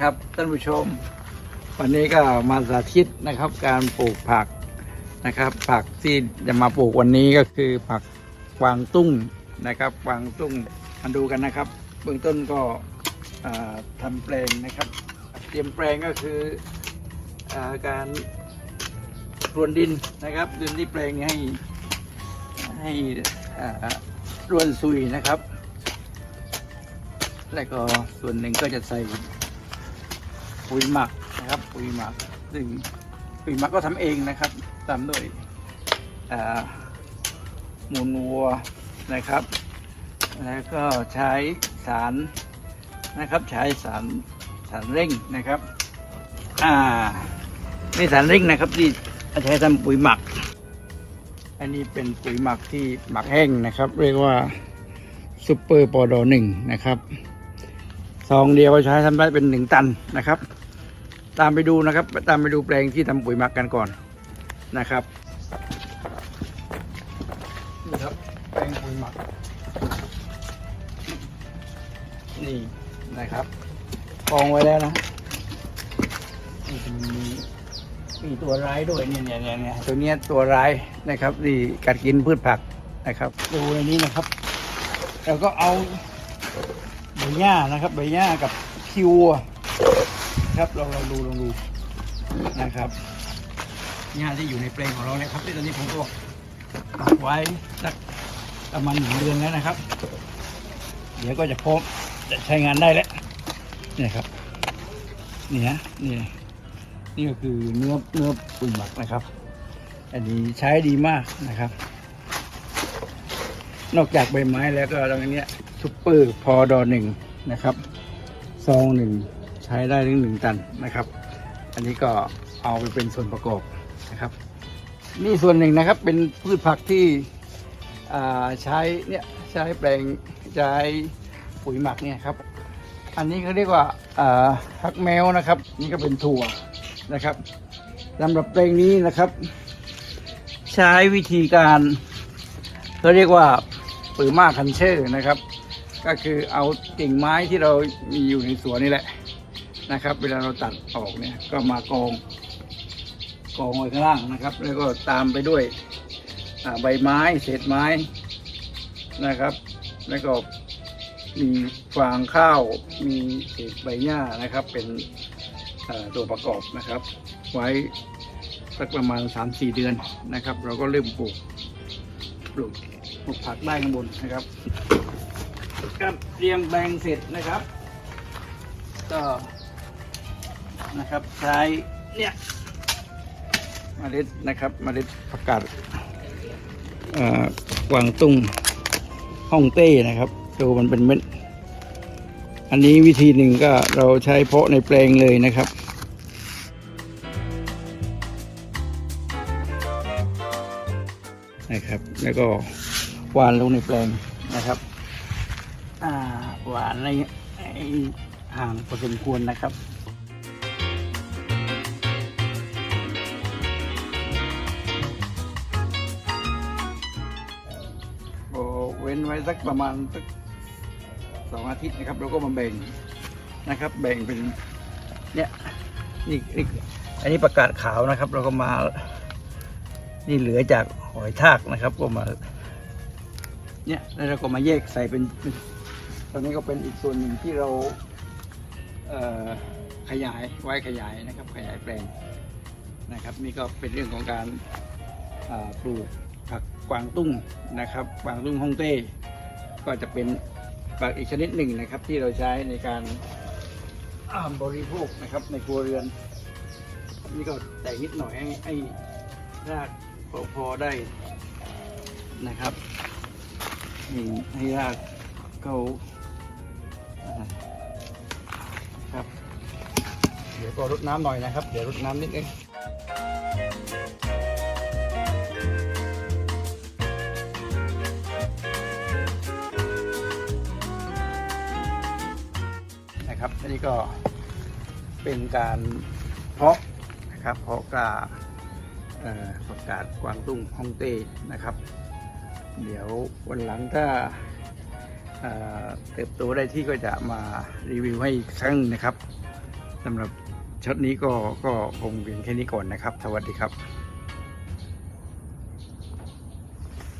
ครับท่านผู้ชม วันนี้ก็มาสาธิตนะครับ การปลูกผักนะครับ ผักที่จะมาปลูกวันนี้ก็คือผักกวางตุ้งนะครับกวางตุ้งมาดูกันนะครับ เบื้องต้นก็อ่าทำแปลงนะครับ เตรียมแปลงก็คืออการรวนดินนะครับดินที่แปลงให้ให้รวนซุยนะครับ แล้วก็ส่วนหนึ่งก็จะใส่ ปุ๋ยหมักนะครับ ปุ๋ยหมักซึ่งปุ๋ยหมักก็ทำเองนะครับตามด้วยอ่ามูลวัวนะครับ แล้วก็ใช้สารนะครับ ใช้สารสารเร่งนะครับ อ่านี่สารเร่งนะครับที่ใช้ทำปุ๋ยหมัก อันนี้เป็นปุ๋ยหมักที่หมักแห้งนะครับ เรียกว่าซูเปอร์ปอดอหนึ่งนะครับ ซองเดียวใช้ทำได้เป็นหนึ่งตันนะครับ ตามไปดูนะครับ ตามไปดูแปลงที่ทำปุ๋ยหมักกันก่อนนะครับนี่ครับแปลงปุ๋ยหมัก นี่นะครับกองไว้แล้วนะนี่จะมีมีตัวร้ายด้วยเนี่ยเนี่ยเนี่ยเนี่ยตัวเนี้ยตัวร้ายนะครับนี่กัดกินพืชผักนะครับ ดูในนี้นะครับ แล้วก็เอาใบ หญ้านะครับใบหญ้ากับคิวครับเราเราดูลองดูนะครับหญ้าที่อยู่ในแปลงของเราเนี่ยครับที่ตอนนี้ผมก็ปักไว้สักประมาณหนึ่งเดือนแล้วนะครับ เดี๋ยวก็จะพร้อมจะใช้งานได้แล้วเนี่ยครับนี่ฮะนี่นี่ก็คือเนื้อเนื้อปุ๋ยหมักนะครับ อันนี้ใช้ดีมากนะครับ นอกจากใบไม้แล้วก็ตรงนี้ซุปเปอร์พอดอหนึ่งนะครับซองหนึ่งใช้ได้ถึงหนึ่งตันนะครับ อันนี้ก็เอาไปเป็นส่วนประกอบนะครับ นี่ส่วนหนึ่งนะครับเป็นพืชผักที่อ่าใช้เนี่ยใช้แปลงใช้ปุ๋ยหมักเนี่ยครับ อันนี้เขาเรียกว่าอ่าฮักแมวนะครับ นี่ก็เป็นถั่วนะครับสำหรับแปลงนี้นะครับ ใช้วิธีการเขาเรียกว่า ปือมาคันเชอร์นะครับ ก็คือเอากิ่งไม้ที่เรามีอยู่ในสวนนี่แหละนะครับ เวลาเราตัดออกเนี่ยก็มากองกองไว้ข้างล่างนะครับ แล้วก็ตามไปด้วยใบไม้เศษไม้นะครับ แล้วก็มีฟางข้าวมีเศษใบหญ้านะครับ เป็นตัวประกอบนะครับ ไว้สักประมาณ 3-4 เดือนนะครับ เราก็เริ่มปลูกปลูก ปลูกผักได้ข้างบนนะครับก็เตรียมแปลงเสร็จนะครับ ก็นะครับใช้เนี่ยเมล็ดนะครับเมล็ดผักกาดเอ่อกวางตุ้งฮ่องเต้นะครับดูมันเป็นเม็ดอันนี้วิธีหนึ่งก็เราใช้เพาะในแปลงเลยนะครับนะครับ แล้วก็ หวานลงในแปลงนะครับอ่าหวานในห่างพอสมควรนะครับโอเว้นไว้สักประมาณสักสองอาทิตย์นะครับแล้วก็มาแบ่งนะครับ แบ่งเป็นเนี่ยนี่นี่อันนี้ประกาศขาวนะครับ เราก็มา นี่เหลือจากหอยทากนะครับ ก็มา เนี่ยแล้วเราก็มาแยกใส่เป็นตอนนี้ก็เป็นอีกส่วนหนึ่งที่เราเขยายไว้ขยายนะครับ ขยายแปลงนะครับนี่ก็เป็นเรื่องของการาปลูกผักกวางตุ้งนะครับกวางตุ้งฮ่องเต้ ก็จะเป็นผักอีกชนิดหนึ่งนะครับ ที่เราใช้ในการอ่าบริโภคนะครับในครัวเรือน นี่ก็แต่นิดหน่อยให้ให้รากพอพอได้นะครับ นี่ให้รากเขาครับ เดี๋ยวก็รดน้ำหน่อยนะครับ เดี๋ยวรดน้ำนิดนึงนะครับอันนี้ก็เป็นการเพาะนะครับเพาะกล้าประกาศกวางตุ้งฮ่องเต้นะครับ เดี๋ยววันหลังถ้าเติบโตได้ที่ก็จะมารีวิวให้อีกครั้งนะครับสำหรับช็อตนี้ก็ก็คงเพียงแค่นี้ก่อนนะครับ สวัสดีครับ